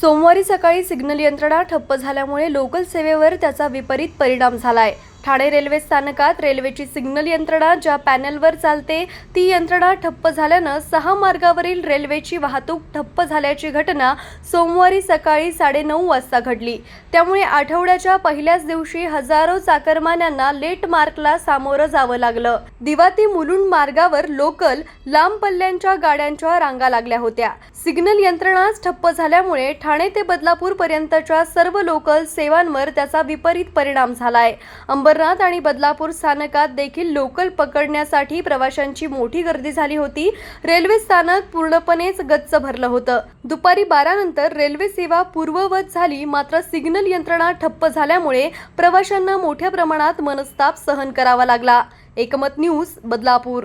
सोमवारी सकाळी सिग्नल यंत्रणा ठप्प झाल्यामुळे लोकल सेवेवर त्याचा विपरीत परिणाम झालाय. ठाणे रेल्वे स्थानकात रेल्वेची सिग्नल यंत्रणा ज्या पॅनलवर चालते ती यंत्रणा ठप्प झाल्यानं सहा मार्गावरील रेल्वेची वाहतूक ठप्प झाल्याची घटना सोमवारी सकाळी साडेनऊ वाजता घडली. त्यामुळे आठवड्याच्या पहिल्याच दिवशी हजारो चाकरमान्यांना लेट मार्कला सामोरं जावं लागलं. दिवाती मुलुंड मार्गावर लोकल लांब पल्ल्यांच्या गाड्यांच्या रांगा लागल्या होत्या. सिग्नल यंत्रणाच ठप्प झाल्यामुळे ठाणे ते बदलापूरपर्यंतच्या सर्व लोकल सेवांवर त्याचा विपरीत परिणाम झालाय. अंबरनाथ आणि बदलापूर स्थानकात देखील लोकल पकडण्यासाठी प्रवाशांची मोठी गर्दी झाली होती. रेल्वे स्थानक पूर्णपणेच गच्च भरलं होतं. दुपारी बारा नंतर रेल्वे सेवा पूर्ववत झाली मात्र सिग्नल यंत्रणा ठप्प झाल्यामुळे प्रवाशांना मोठ्या प्रमाणात मनस्ताप सहन करावा लागला. एकमत न्यूज बदलापूर.